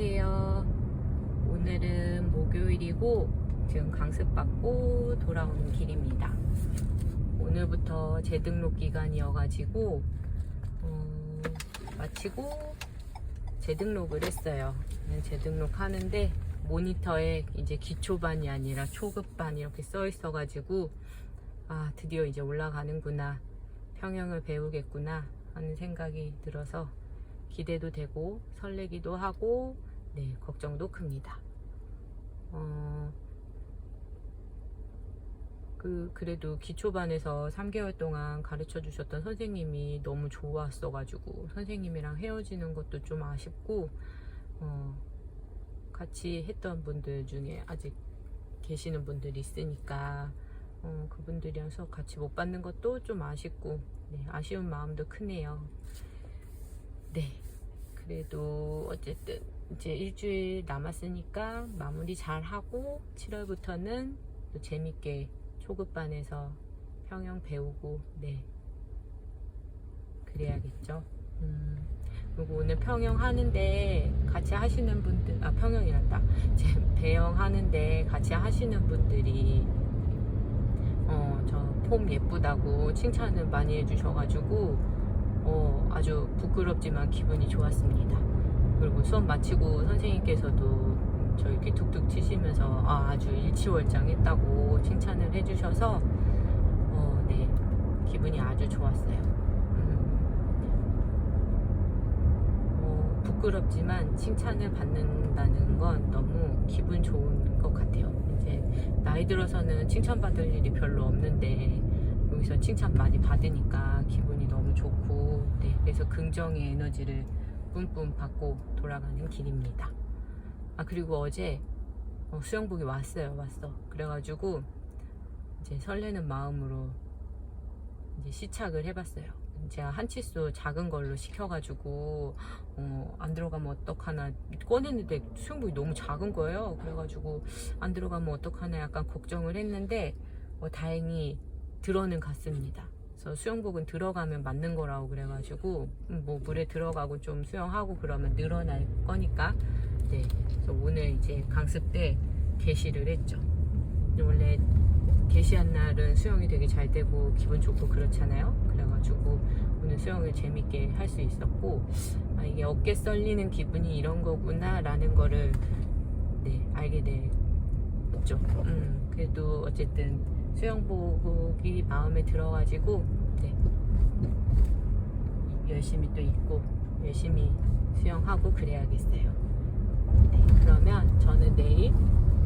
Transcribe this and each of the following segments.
안녕하세요. 오늘은 목요일이고 지금 강습받고 돌아오는 길입니다. 오늘부터 재등록 기간이어가지고 어, 마치고 재등록을 했어요. 네, 재등록 하는데 모니터에 이제 기초반이 아니라 초급반 이렇게 써 있어가지고 아 드디어 이제 올라가는구나 평형을 배우겠구나 하는 생각이 들어서 기대도 되고 설레기도 하고 네 걱정도 큽니다. 어, 그 그래도 기초반에서 3개월 동안 가르쳐 주셨던 선생님이 너무 좋았어가지고 선생님이랑 헤어지는 것도 좀 아쉽고 어, 같이 했던 분들 중에 아직 계시는 분들이 있으니까 어, 그분들이랑 수업 같이 못 받는 것도 좀 아쉽고 네, 아쉬운 마음도 크네요. 네. 그래도 어쨌든 이제 일주일 남았으니까 마무리 잘 하고 7월부터는 또 재밌게 초급반에서 평형 배우고 네. 그래야겠죠. 음. 그리고 오늘 평형 하는데 같이 하시는 분들 아 평형이란다. 제 배영 하는데 같이 하시는 분들이 어 저 폼 예쁘다고 칭찬을 많이 해주셔가지고 어, 아주 부끄럽지만 기분이 좋았습니다. 그리고 수업 마치고 선생님께서도 저 이렇게 툭툭 치시면서 아, 아주 일치월장했다고 칭찬을 해주셔서 어, 네 기분이 아주 좋았어요. 음, 어, 부끄럽지만 칭찬을 받는다는 건 너무 기분 좋은 것 같아요. 이제 나이 들어서는 칭찬받을 일이 별로 없는데 여기서 칭찬 많이 받으니까 기분이 너무 좋고 네, 그래서 긍정의 에너지를 뿜뿜 받고 돌아가는 길입니다. 아 그리고 어제 어, 수영복이 왔어요 왔어 그래가지고 이제 설레는 마음으로 이제 시착을 해봤어요. 제가 한 치수 작은 걸로 시켜가지고 어, 안 들어가면 어떡하나 꺼냈는데 수영복이 너무 작은 거예요. 그래가지고 안 들어가면 어떡하나 약간 걱정을 했는데 어, 다행히 들어는 갔습니다. 그래서 수영복은 들어가면 맞는 거라고 그래가지고 음, 뭐 물에 들어가고 좀 수영하고 그러면 늘어날 거니까 네. 그래서 오늘 이제 강습 때 개시를 했죠. 원래 개시한 날은 수영이 되게 잘 되고 기분 좋고 그렇잖아요. 그래가지고 오늘 수영을 재밌게 할 수 있었고 아, 이게 어깨 썰리는 기분이 이런 거구나라는 거를 네 알게 됐죠. 음, 그래도 어쨌든 수영복이 마음에 들어가지고 네, 열심히 또 입고 열심히 수영하고 그래야겠어요. 네, 그러면 저는 내일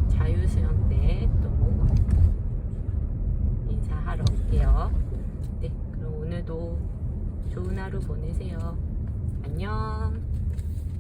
자유수영 때 또 인사하러 올게요. 네, 그럼 오늘도 좋은 하루 보내세요. 안녕.